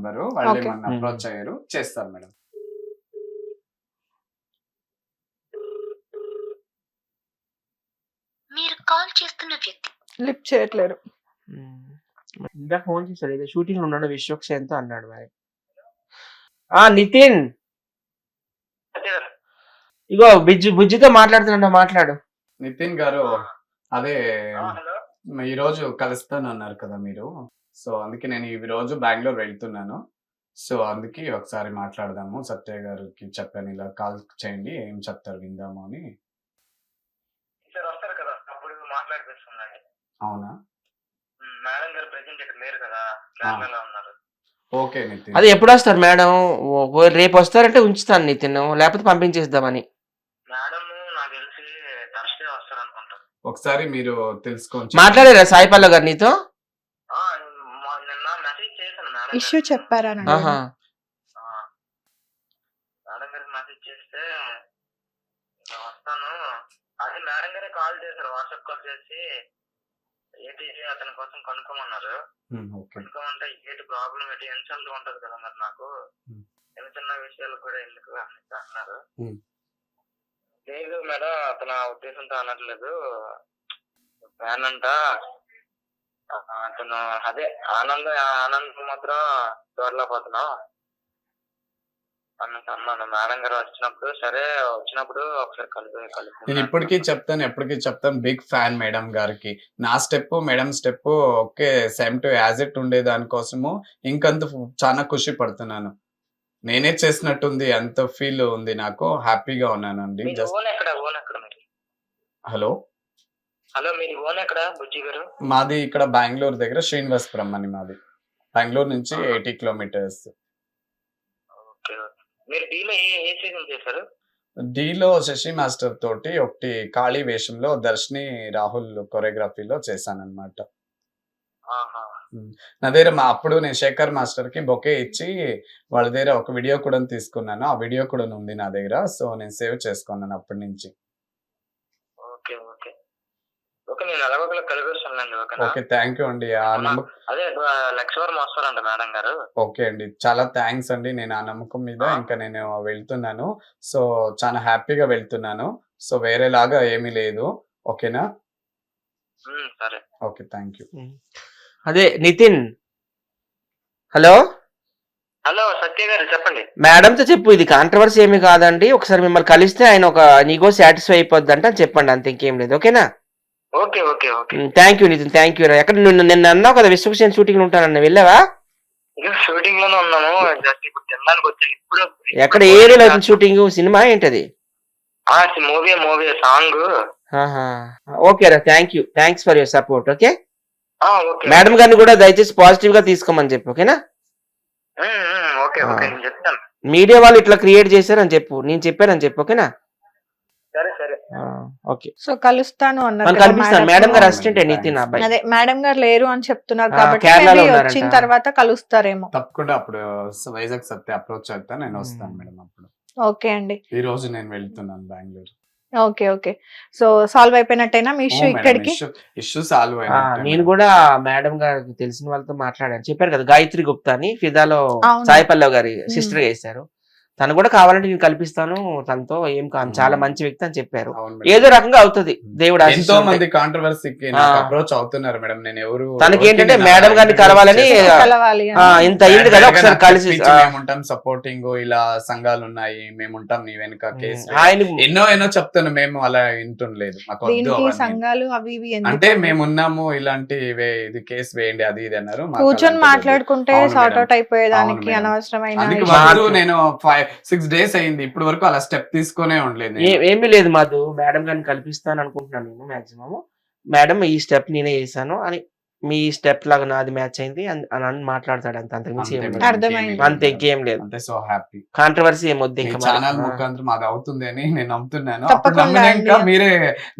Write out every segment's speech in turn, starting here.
Number వాళ్ళు Okay. ఏమన్నా approach అయ్యారు చేస్తారు మేడం. మీరు కాల్ చేస్తున్న వ్యక్తి లిఫ్ట్ చేయట్లేరు. ఇంకా ఫోన్ చేశాడు ఏదో షూటింగ్ ఉన్నాడు విశ్వక్సేన్తో అన్నాడు మరి. ఆ నితిన్! ఇగో బుజ్జి బుజ్జితో మాట్లాడుతున్నా మాట్లాడు. నితిన్ గారు అదే ఈ రోజు కలుస్తాను అన్నారు కదా మీరు. సో అందుకే నేను ఈ రోజు బెంగళూరు వెళ్తున్నాను. సో అందుకే ఒకసారి మాట్లాడదాము. సత్య గారికి చెప్పాను ఇలా కాల్ చేయండి ఏం చెప్తారు విందాము అని. సార్ వస్తారు కదా అప్పుడు మాట్లాడిపిస్తుందండి అవునా? మేడం గారు ప్రెసెంట్ ఇక్కడ లేరు కదా కేరళలో ఉన్నారు. ఓకే నితిన్. అదే ఎప్పుడు వస్తారు మేడం? ఓ- రేపు వస్తారంటే ఉంచుతాను నితిన్ లేకపోతే పంపించేద్దామని. మేడం నాకు తెలిసి థర్స్డే వస్తారు అనుకుంటా ఒకసారి మీరు తెలుసుకోండి మాట్లాడారా సాయిపల్ల గారు నీతో ఆ, మొ- నిన్న మెసేజ్ చేశాను మేడం ఇష్యూ గారికి. చెప్పారా అని ఆహా ఆ, మేడం గారికి మెసేజ్ చేస్తే "ఇలా వస్తాను. అది మేడం గారే కాల్ చేశారు వాట్సాప్ కాల్ చేసి ఏంటి అతని కోసం కనుక్కోమన్నారు. కనుక్కోమంటే ఏంటి ప్రాబ్లం ఏంటి? ఉంటది కదా మరి నాకు. చిన్న చిన్న విషయాలు కూడా ఎందుకు అన్నారు. లేదు మేడం అతను ఉద్దేశంతో అనట్లేదు. ఫ్యాన్ అంట. అతను అదే ఆనంద ఆనందం మాత్రం చూడలేకపోతున్నాం అన్నట్టు అన్నాను మేడం గారు వచ్చినప్పుడు సరే వచ్చినప్పుడు ఒకసారి కలిపి కలిపి నేను ఇప్పటికీ చెప్తాను ఎప్పటికీ చెప్తాను. బిగ్ ఫ్యాన్ మేడం గారికి. నా step madam step okay same to as it ఉండే దానికోసము ఇంకంత చాలా ఖుషి పడుతున్నాను. నేనే చేసినట్టుంది అంత ఫీల్ ఉంది నాకు. హ్యాపీగా ఉన్నానండి. హలో? హలో మీరు ఓన్ ఎక్కడ బుజ్జి గారు? మాది ఇక్కడ బెంగళూరు దగ్గర శ్రీనివాసపురం అని మాది. బెంగళూరు నుంచి ఎయిటీ కిలోమీటర్స్. ఓకే. మీరు డీలో ఏ ఏ సీజన్ చేశారు? డీలో శశి మాస్టర్ తోటి ఒకటి ఖాళీ వేషంలో దర్శిని రాహుల్ కొరియోగ్రఫీలో చేశాను అనమాట ఆహా నా దగ్గర మా అప్పుడు నేను శేఖర్ మాస్టర్కి బొకే ఇచ్చి వాళ్ళ దగ్గర ఒక వీడియో కూడా తీసుకున్నాను. ఆ వీడియో కూడా ఉంది నా దగ్గర. సో నేను సేవ్ చేసుకున్నాను అప్పటి నుంచి. ఓకే నేను ఓకేనా? ఓకే థ్యాంక్ యూ అండి. ఆ నమ్మకం అదే లక్ష వరం వస్తారంట మేడం గారు. ఓకే అండి. చాలా థ్యాంక్స్ అండి. నేను ఆ నమ్మకం మీద ఇంకా నేను వెళ్తున్నాను. సో చాలా హ్యాపీగా వెళ్తున్నాను. సో వేరేలాగా ఏమీ లేదు. ఓకేనా? సరే. ఓకే థ్యాంక్ యూ అదే నితిన్. హలో? హలో సత్య గారు చెప్పండి. మేడంతో చెప్పు ఇది కాంట్రవర్సీ ఏమీ కాదండి. ఒకసారి మిమ్మల్ని కలిస్తే ఆయన ఒక నీగో సాటిస్ఫై అయిపోద్ది అంటే చెప్పండి అంత ఇంకేం లేదు. ఓకేనా? Okay okay okay. Thank you Nitin thank you ఎక్కడ నిన్ను నిన్న అన్నావు కదా విశ్వక్సేన్ షూటింగ్ ఉంటానన్న వెళ్ళావా? షూటింగ్లోనే ఉన్నాను జస్ట్ ఇప్పుడు తినడానికి వచ్చాను ఇప్పుడు ఎక్కడ ఏరియాలో షూటింగ్ సినిమా ఏంటది? మూవీ మూవీ సాంగ్ ఓకే రా thank you thanks for your support okay? Madam గారిని కూడా దయచేసి పాజిటివ్గా తీసుకోమని చెప్పు ఓకేనా? మీడియా వాళ్ళు ఇట్లా క్రియేట్ చేశారని చెప్పు నేను చెప్పానని చెప్పు ఓకేనా? ఓకే. సో కలుస్తాను అన్నారు మేడం గారు అసిస్టెంట్. నితిన్ అబ్బాయి అదే మేడం గారు లేరు అని చెప్తున్నారు కాబట్టి. వచ్చిన తర్వాత కలుస్తారేమో. తప్పకుండా అప్పుడు వైజాగ్ సత్య అప్రోచ్ అవుతా నేను వస్తాను మేడం అప్పుడు. ఓకే అండి. ఈ రోజు నేను వెళ్తున్నాను Bengaluru. Okay okay. So solve అయిపోయినట్టేనా మీ ఇష్యూ ఇక్కడికి? ఇష్యూ సాల్వ్ నేను కూడా మేడం గారికి తెలిసిన వాళ్ళతో మాట్లాడాను. చెప్పారు కదా గాయత్రి గుప్తా అని ఫిదాలో అవును. సాయి పల్లవ్ గారి సిస్టర్ చేశారు. తను కూడా కావాలంటే నేను కల్పిస్తాను తనతో ఏం కాదు చాలా మంచి వ్యక్తి అని చెప్పారు ఏదో రకంగా అవుతుంది దేవుడు ఎంతో మంది. కాంట్రవర్సీకి. అప్రోచ్ అవుతున్నారు మేడం నేను ఎవరు తనకి ఏంటంటే మేడం గారిని కలవాలని. ఇంత అయింది కదా ఒకసారి కలిసి ఉంటాం సపోర్టింగ్ ఇలా సంఘాలు ఉన్నాయి మేము ఉంటాం నీ వెనుక కేసు. ఆయన ఎన్నో ఎన్నో చెప్తాను మేము అలా వింటుండలేదు. సంఘాలు అవి ఇవి? అంటే మేము ఉన్నాము ఇలాంటి ఇది కేసు వేయండి అది ఇది అన్నారు కూర్చొని. మాట్లాడుకుంటే సార్ట్. అవుట్ అయిపోయేదానికి. అనవసరమైన నేను ఫైవ్ సిక్స్ డేస్ అయింది. ఇప్పటి వరకు అలా స్టెప్ తీసుకునే ఉండలేదు ఏమీ లేదు మాధు. మేడం గారిని కల్పిస్తాను అనుకుంటున్నాను నేను మాక్సిమం మేడం ఈ స్టెప్ నేనే చేశాను అని మీ స్టెప్ లాగా నాది మ్యాచ్ అయింది అని అని మాట్లాడతాడు అంత అంతకుమించి ఏం అంతే లేదు. అర్థమైంది. అంతే లేదు. ఇంకేం లేదు అంతే సో హ్యాపీ కాంట్రవర్సీ ఏం వద్దు మీ ఇంకా ఛానల్. ముఖాంతరం మాది అవుతుంది అని నేను నమ్ముతున్నాను అప్పుడు తప్పకుండా నమ్మినాక అండి. మీరే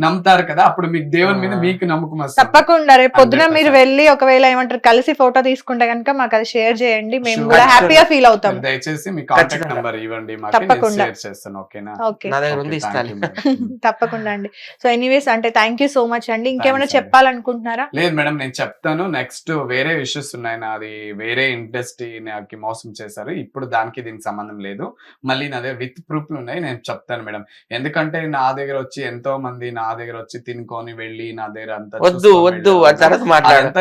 నమ్ముతారు కదా అప్పుడు మీకు దేవుని మీద. మీకు నమ్మకం వస్తుంది తప్పకుండా రేపు పొద్దున 100%. మీరు వెళ్ళి ఒకవేళ ఏమంటారు కలిసి ఫోటో తీసుకుంటే కనుక మాకు అది షేర్ చేయండి మేము Sure. కూడా. హ్యాపీగా ఫీల్ అవుతాం దయచేసి మీ కాంటాక్ట్ ఖచ్చితంగా. నెంబర్ ఇవ్వండి మాకు నేను తప్పకుండా. షేర్ చేస్తాను ఓకేనా ఓకే నా దగ్గర ఉంది Okay, thank ఇస్తాను you, madam. తప్పకుండా అండి సో ఎనీవేస్ అంటే థ్యాంక్ యూ సో మచ్ అండి ఇంకేమైనా Thanks అండి. చెప్పాలనుకుంటున్నారా లేదు మేడం నేను చెప్తాను. నెక్స్ట్ వేరే ఇష్యూస్ ఉన్నాయి. నాది వేరే ఇండస్ట్రీ నాకు మోసం చేశారు. ఇప్పుడు దానికి దీనికి సంబంధం లేదు. మళ్ళీ నా దగ్గర విత్ ప్రూఫ్లు ఉన్నాయి. నేను చెప్తాను మేడం. ఎందుకంటే నా దగ్గర వచ్చి ఎంతో మంది నా దగ్గర వచ్చి తినుకొని వెళ్ళి నా దగ్గర అంతా వద్దు వద్దు. తర్వాత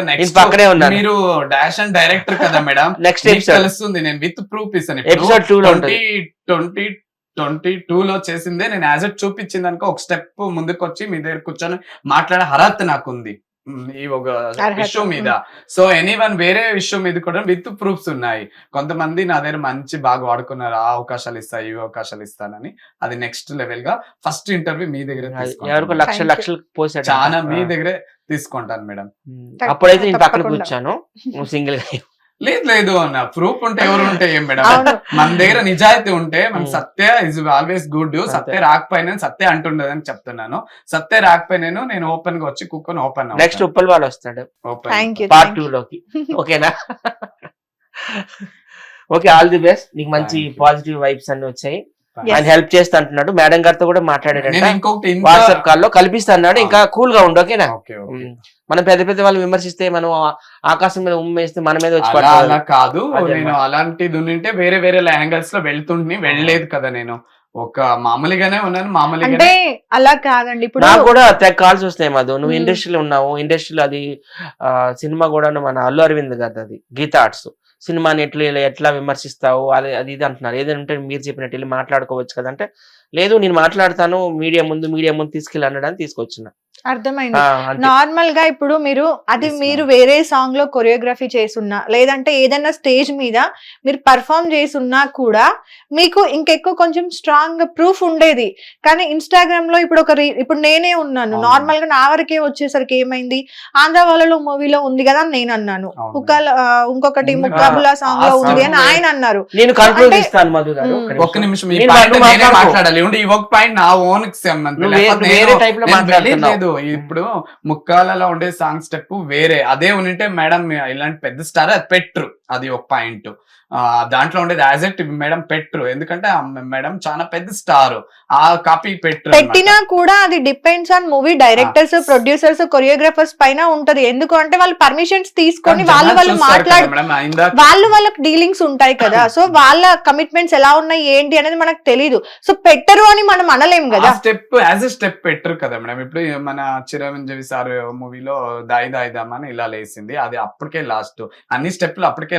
మీరు డాష్ అండ్ డైరెక్టర్ కదా మేడం. నెక్స్ట్ తెలుస్తుంది నేను విత్ ప్రూఫ్ ఇస్తాను. Episode two twenty twenty twenty two లో చేసిందే. నేను యాజ్ ఎట్ చూపించింది అనుకో ఒక స్టెప్ ముందుకు వచ్చి మీ దగ్గర కూర్చొని మాట్లాడే అర్హత నాకు ఉంది ఉమ్, ఈ ఒక ఇష్యూ మీద. సో ఎనీ వన్ వేరే ఇష్యూ మీద కూడా విత్ ప్రూఫ్స్ ఉన్నాయి. కొంతమంది నా దగ్గర మంచి బాగా వాడుకున్నారు ఆ అవకాశాలు ఇస్తా ఈ అవకాశాలు ఇస్తానని. అది నెక్స్ట్ లెవెల్గా ఫస్ట్ ఇంటర్వ్యూ మీ దగ్గర లక్ష. లక్షలు పోసాడు చాలా మీ దగ్గరే తీసుకుంటాను మేడం. అప్పుడైతే నేను పక్కన. కూర్చాను. సింగిల్గా లేదు లేదు అన్న. ప్రూఫ్ ఉంటే ఎవరు ఉంటే ఏం మేడం? మన దగ్గర నిజాయితీ ఉంటే మన. Satya is always good. Satya రాకపోయినా సత్య అంటుండదని చెప్తున్నాను. సత్య రాకపోయినాను నేను ఓపెన్గా వచ్చి కూర్చొని ఓపెన్ నెక్స్ట్ ఉప్పల్ వాళ్ళు వస్తాడు. పార్ట్ టూ లోకి. ఓకేనా? ఓకే ఆల్ ది బెస్ట్ నీకు మంచి. పాజిటివ్ వైబ్స్ అన్ని వచ్చాయి. ఆయన హెల్ప్ చేస్తా అంటున్నాడు. మేడం గారితో కూడా మాట్లాడాడంట. నేను ఇంకొకటి వాట్సాప్ కాల్లో కల్పిస్తా అన్నాడు. ఇంకా కూల్గా ఉండు ఓకేనా? Okay okay. ఉమ్. మనం పెద్ద పెద్ద వాళ్ళు విమర్శిస్తే మనం ఆకాశం మీద ఉమ్మేస్తే మన మీద వచ్చి అలా కాదు. నేను. అలాంటిది ఉంటే వేరే వేరే యాంగిల్స్లో వెళ్తుంటే వెళ్ళలేదు కదా నేను. ఒక మామూలుగానే ఉన్నాను మామూలుగానే అంటే అలా కాదండి. ఇప్పుడు నాకు కూడా తెగ కాల్స్ వస్తాయి మధు. నువ్వు. ఇండస్ట్రీలో ఉన్నావు. ఇండస్ట్రీలో అది సినిమా కూడా మన అల్లు అరవింద్ గారి అది. గీత ఆర్ట్స్ సినిమాని ఎట్లా ఎట్లా విమర్శిస్తావు? అది అది ఇది అంటున్నారు. ఏదంటే మీరు చెప్పినట్టు వెళ్ళి మాట్లాడుకోవచ్చు కదంటే లేదు నేను మాట్లాడతాను మీడియా ముందు మీడియా ముందు తీసుకెళ్ళి అనడానికి తీసుకొచ్చిన అర్థమైంది. నార్మల్గా ఇప్పుడు మీరు అది మీరు. వేరే సాంగ్లో కొరియోగ్రఫీ చేసున్నా లేదంటే ఏదైనా స్టేజ్ మీద మీరు పర్ఫామ్ చేసున్నా కూడా మీకు ఇంకెక్కువ కొంచెం స్ట్రాంగ్ ప్రూఫ్ ఉండేది కానీ ఇన్స్టాగ్రామ్లో ఇప్పుడు ఒక రీ- ఇప్పుడు నేనే ఉన్నాను. నార్మల్గా నా వరకే వచ్చేసరికి ఏమైంది ఆంధ్ర వాళ్ళలో మూవీలో ఉంది కదా అని నేను అన్నాను. ముక్కల ఇంకొకటి. ముక్కాబులా సాంగ్లో ఉంది అని ఆయన అన్నారు నేను. ఒక్క ఒక్క నిమిషం. ఈ పాయింట్. మాట్లాడాలి ఈ ఒక పాయింట్ నా ఓన్ వేరే టైప్లో ఇప్పుడు ముక్కాలలో ఉండే సాంగ్ స్టెప్ వేరే. అదే ఉంటే మేడం ఇలాంటి పెద్ద స్టార్ అది పెట్టరు. అది ఒక పాయింట్. దాంట్లో ఉండేది యాజ్ ఎట్ మేడం పెట్టరు ఎందుకంటే మేడం చాలా పెద్ద స్టార్. ఆ కాపీ పెట్టరు పెట్టినా కూడా అది depends on movie directors producers choreographers పైన ఉంటది. ఎందుకు అంటే వాళ్ళు పర్మిషన్స్ తీసుకొని వాళ్ళు వాళ్ళు మాట్లాడు వాళ్ళు వాళ్ళకి డీలింగ్స్ ఉంటాయి కదా. సో వాళ్ళ కమిట్మెంట్స్ ఎలా ఉన్నాయి ఏంటి అనేది మనకు తెలియదు సో పెట్టరు అని మనం అనలేం కదా. స్టెప్ యాజ్ ఎ స్టెప్ పెట్టరు కదా మేడం. ఇప్పుడు మన చిరంజీవి సార్ మూవీలో దాయి దాయి దామ్ అని ఇలా లేసింది అది అప్పటికే లాస్ట్. అన్ని స్టెప్లు అప్పటికే